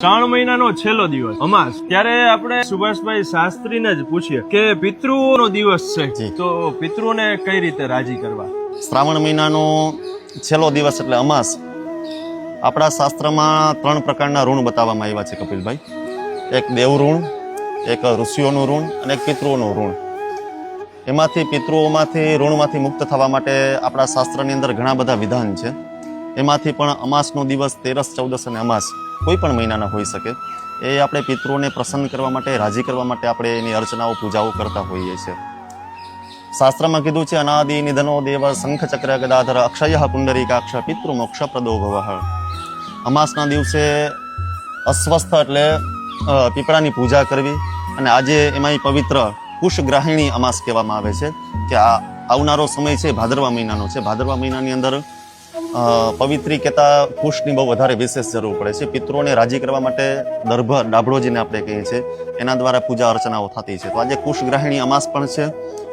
શ્રાવણ મહિનાનો છેલ્લો દિવસ. અમાસ. ત્યારે આપણે સુભાષભાઈ શાસ્ત્રીને જ પૂછીએ કે પિતૃઓનો દિવસ છે. તો પિતૃને કઈ રીતે રાજી કરવા? શ્રાવણ મહિનાનો છેલ્લો દિવસ એટલે અમાસ. આપણા શાસ્ત્રમાં ત્રણ પ્રકારના ઋણ બતાવવામાં આવ્યા છે કપિલભાઈ. એક દેવ ઋણ એક ઋષિઓનું ઋણ અને એક પિતૃઓનું ઋણ. એમાંથી પિતૃઓમાંથી ઋણમાંથી મુક્ત થવા માટે આપણા શાસ્ત્રની અંદર ઘણા બધા વિધાન છે. એમાંથી પણ અમાસનો દિવસ તેરસ, ચૌદસ અને અમાસ કોઈ પણ મહિનાના હોઈ શકે. એ આપણે પિતૃઓને પ્રસન્ન કરવા માટે, રાજી કરવા માટે આપણે એની અર્ચનાઓ, પૂજાઓ કરતા હોઈએ છીએ. શાસ્ત્રમાં કીધું છે, અનાદિ નિધનો દેવ શંખ ચક્ર ગદાધર અક્ષય પુંડરીકાક્ષ પિતૃ મોક્ષ પ્રદો ભવ. અમાસના દિવસે અસ્વસ્થ એટલે પીપળાની પૂજા કરવી અને આજે એમાંય પવિત્ર કુશગ્રાહિણી અમાસ કહેવામાં આવે છે કે આ આવનારો સમય છે, ભાદરવા મહિનાનો છે. ભાદરવા મહિનાની અંદર પવિત્રી કહેતા કુશની બહુ વધારે વિશેષ જરૂર પડે છે. પિતૃઓને રાજી કરવા માટે દર્ભ ડાભડોજીને આપણે કહીએ છીએ. એના દ્વારા પૂજા અર્ચનાઓ થતી છે. તો આજે કુશગ્રાહિણી અમાસ પણ છે,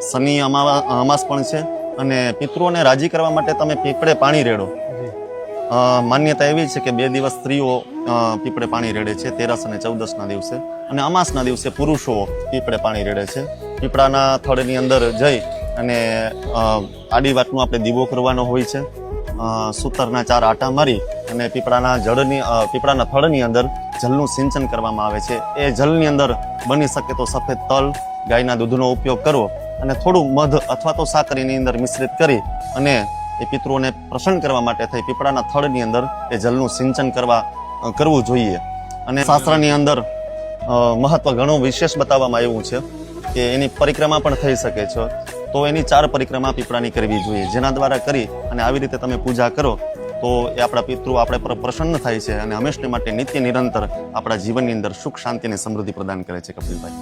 શનિ અમાવા, અમાસ પણ છે અને પિતૃઓને રાજી કરવા માટે તમે પીપળે પાણી રેડો. માન્યતા એવી છે કે બે દિવસ સ્ત્રીઓ પીપળે પાણી રેડે છે. તેરસ અને ચૌદસના દિવસે. અને અમાસના દિવસે પુરુષો પીપળે પાણી રેડે છે. પીપળાના થડની અંદર જઈ અને આડી વાતનું આપણે દીવો કરવાનો હોય છે. સૂતરના ચાર આટા મારી અને પીપળાના જળની પીપળાના ફળની અંદર જલનું સિંચન કરવામાં આવે છે. એ જલની અંદર બની શકે તો સફેદ તલ, ગાયના દૂધનો ઉપયોગ કરવો અને થોડું મધ અથવા તો સાકરીની અંદર મિશ્રિત કરી અને એ પિતૃઓને પ્રસન્ન કરવા માટે થઈ પીપળાના થળની અંદર એ જલનું સિંચન કરવા કરવું જોઈએ. અને શાસ્ત્રની અંદર મહત્વ ઘણું વિશેષ બતાવવામાં આવ્યું છે કે એની પરિક્રમા પણ થઈ શકે છે. તો એની ચાર પરિક્રમા પીપળાની કરવી જોઈએ. જેના દ્વારા કરી અને આવી રીતે તમે પૂજા કરો, તો એ આપણા પિતૃ આપણે પર પ્રસન્ન થાય છે અને હંમેશને માટે નિત્ય નિરંતર આપણા જીવનની અંદર સુખ, શાંતિ અને સમૃદ્ધિ પ્રદાન કરે છે કપિલભાઈ.